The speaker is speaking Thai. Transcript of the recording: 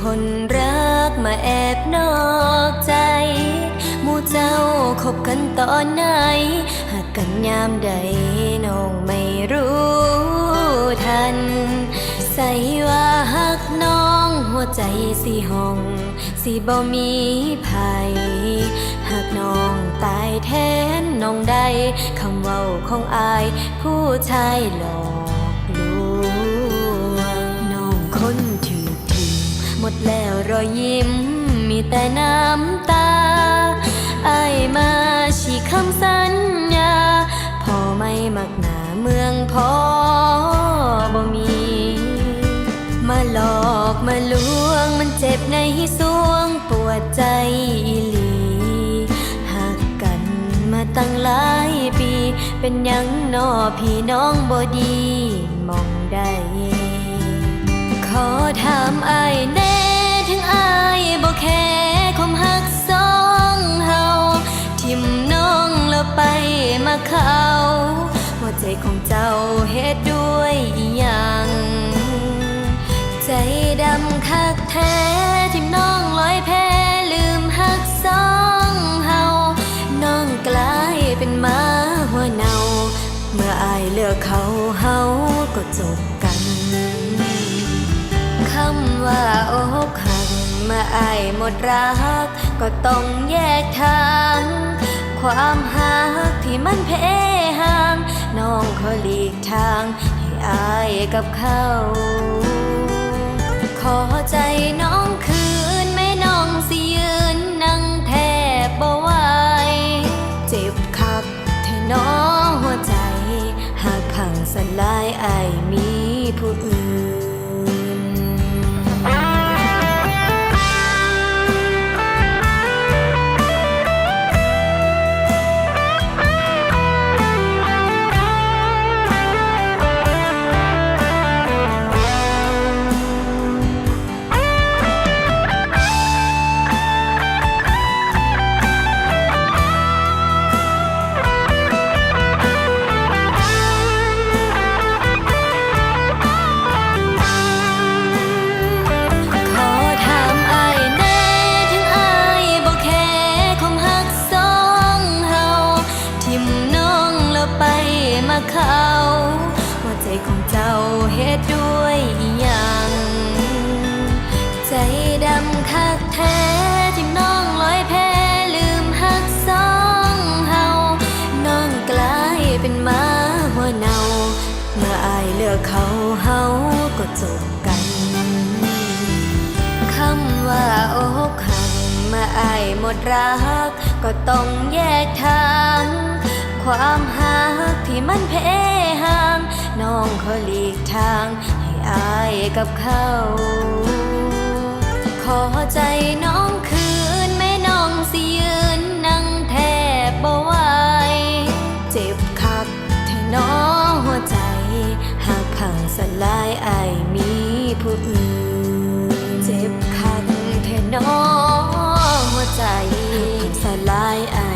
คนรักมาแอบนอกใจหมู่เจ้าคบกันตอนไหน หากกันยามใดน้องไม่รู้ทัน ใส่ว่าหักน้องหัวใจสิห้องสิบ่มีภัยหากน้องตายแทนน้องได้คำเว้าของอายผู้ชายหลอก แล้วรอยยิ้มมีแต่น้ำตาไอมาฉีกคำสัญญาพอไม่มักหนาเมืองพอบ่มี มาหลอกมาลวงมันเจ็บในสวงปวดใจอีหลีหักกันมาตั้งหลายปี เป็นยังนอพี่น้องบ่ดีมองได้ขอถามไอ แค่คมหักสองเฮาทิมน้องแล้วไปมาเขาหัวใจของเจ้าเฮ็ดด้วยอีหยังใจดำคักแท้ทิมน้องลอยแพลืมหักสองเฮาน้องกลายเป็นหมาหัวเนาเมื่ออายเลือกเขาเฮาก็จบกันคำว่าอกหัก เมื่ออายหมดรัก ก็ต้องแยกทาง ความหักที่มันเพห่าง น้องขอหลีกทาง ให้อายกับเขา ขอ เขาหัวใจของเจ้าเฮ็ดด้วยอีหยังใจดำคักแท้ทิมน้องลอยแพลืมหักสองเฮาน้องกลายเป็นหมาหัวเนาเมื่ออายเลือกเขาเฮาก็จบกันคำว่าอกหักเมื่ออายหมดรัก ก็ต้องแยกทาง ความหักที่มันเพ่ห่าง น้องขอหลีกทาง ให้อายกับเขา ขอใจน้องคืนแม่น้องสิยืนนั่งแทบบ่ไหวเจ็บคักที่น้องหัวใจ หากพังสลายอายมีผู้อื่น เจ็บคักเธอน้องหัวใจหากพังสลายอาย